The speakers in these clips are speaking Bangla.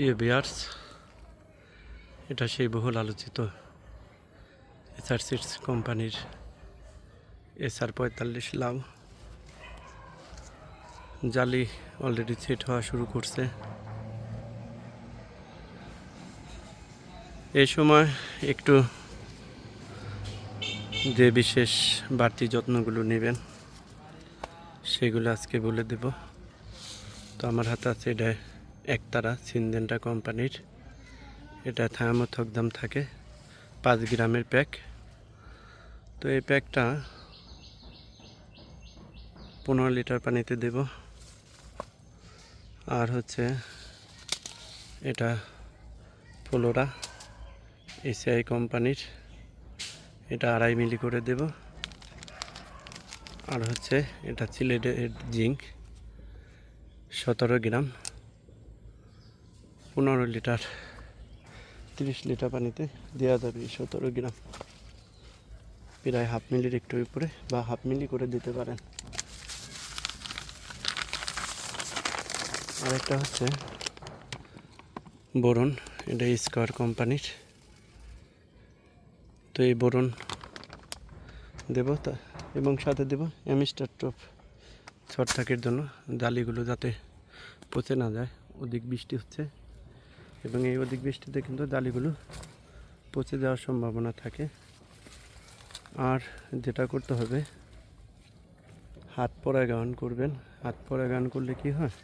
প্রিয় বিয়ার্স, এটা সেই বহুল আলোচিত এসআর সিটস কোম্পানির এসআর পঁয়তাল্লিশ লাউ। জালি অলরেডি সেট হওয়া শুরু করছে। এই সময় একটু যে বিশেষ বাড়তি যত্নগুলো নেবেন, সেগুলো আজকে বলে দেব। তো আমার হাতে আছে এটা একতারা সিনজেন্টা কোম্পানির। এটা থায়ামথক দাম থাকে, পাঁচ গ্রামের প্যাক। তো এই প্যাকটা পনেরো লিটার পানিতে দেব। আর হচ্ছে এটা ফ্লোরা এসিআই কোম্পানির, এটা আড়াই মিলি করে দেব। আর হচ্ছে এটা সিলেটের জিঙ্ক, সতেরো গ্রাম। পনেরো লিটার, তিরিশ লিটার পানিতে দেওয়া যাবে সতেরো গ্রাম। প্রায় হাফ মিলির একটু উপরে বা হাফ মিলি করে দিতে পারেন। আরেকটা হচ্ছে বোরন, এটা স্কোয়ার কোম্পানির। তো এই বোরন দেব তা, এবং সাথে দেব অ্যামিস্টার টপ ছট থাকের জন্য। জালিগুলো যাতে পচে না যায়, অধিক বৃষ্টি হচ্ছে। এবং এই অধিক বৃষ্টিতে কিন্তু জালিগুলো পচে যাওয়ার সম্ভাবনা থাকে। আর যেটা করতে হবে, হাত পরাগায়ন করবেন। হাত পরাগায়ন করলে কি হয়?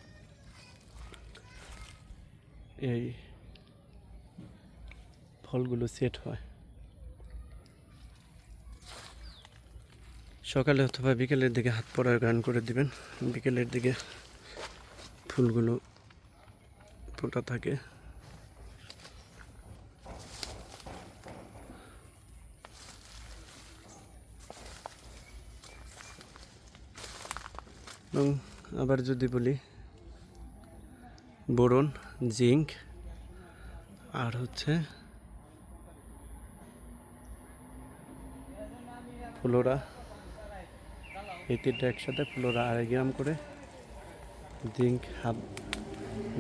এই ফলগুলো সেট হয়। সকালে অথবা বিকেলের দিকে হাত পরাগায়ন করে দিবেন। বিকেলের দিকে ফুলগুলো ফোটা থাকে। এবং আবার যদি বলি বোরন, জিঙ্ক আর হচ্ছে ফ্লোরা। এই তিনটা একসাথে ফ্লোরা আড়াই গ্রাম করে, জিঙ্ক হাফ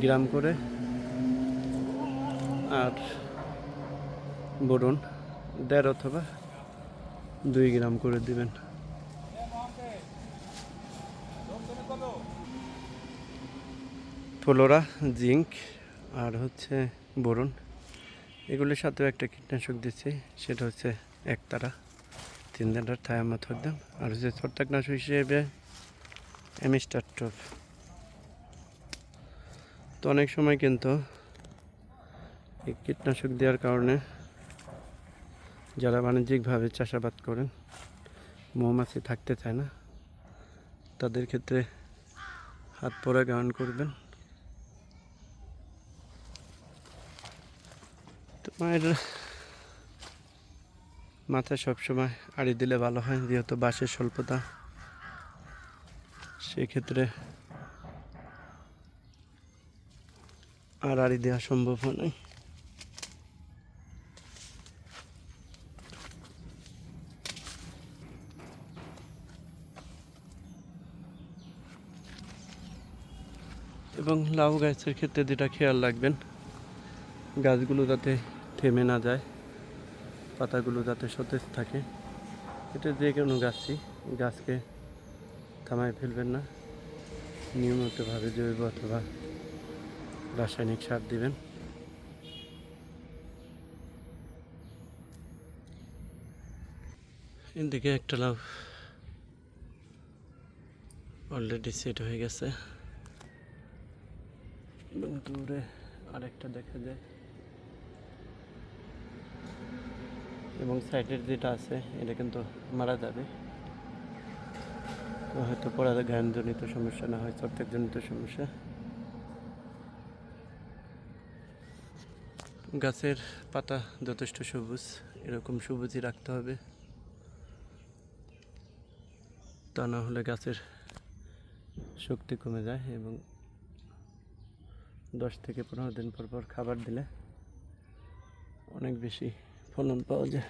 গ্রাম করে আর বোরন দেড় অথবা দুই গ্রাম করে দিবেন। ফ্লোরা জিঙ্ক আর হচ্ছে বোরন। এগুলির সাথেও একটা কীটনাশক দিচ্ছি, সেটা হচ্ছে একতারা, তিন দিনের থায়ামাত হরদাম আর হচ্ছে ছত্রাকনাশক হিসেবে অ্যামিস্টার টপ তো অনেক সময় কিন্তু এই কীটনাশক দেওয়ার কারণে যারা বাণিজ্যিকভাবে চাষাবাদ করেন, মৌমাছি থাকতে চায় না, তাদের ক্ষেত্রে হাত পরা গ্রহণ করবেন। মায়ের মাথায় সবসময় আড়ি দিলে ভালো হয়, যেহেতু বাসের স্বল্পতা। সেক্ষেত্রে আর আড়ি দেওয়া সম্ভব হয় নাই। এবং লাউ গাছের ক্ষেত্রে যেটা খেয়াল রাখবেন, গাছগুলো যাতে থেমে না যায়। পাতাগুলো যাতে সতেজ থাকে। এটা যে কোনো গাছই, গাছকে থামায় ফেলবেন না। নিয়মিতভাবে জৈব অথবা রাসায়নিক সার দিবেন। এদিকে একটা লাভ অলরেডি সেট হয়ে গেছে। দূরে আরেকটা দেখা যায়। এবং সাইডের যেটা আছে, এটা কিন্তু মারা যাবে। তো হয়তো পড়া গায়নজনিত সমস্যা না হয় চর্চাজনিত সমস্যা। গাছের পাতা যথেষ্ট সবুজ, এরকম সবুজই রাখতে হবে। তা না হলে গাছের শক্তি কমে যায় এবং দশ থেকে পনেরো দিন পর পর খাবার দিলে অনেক বেশি ফলন পাওয়া যায়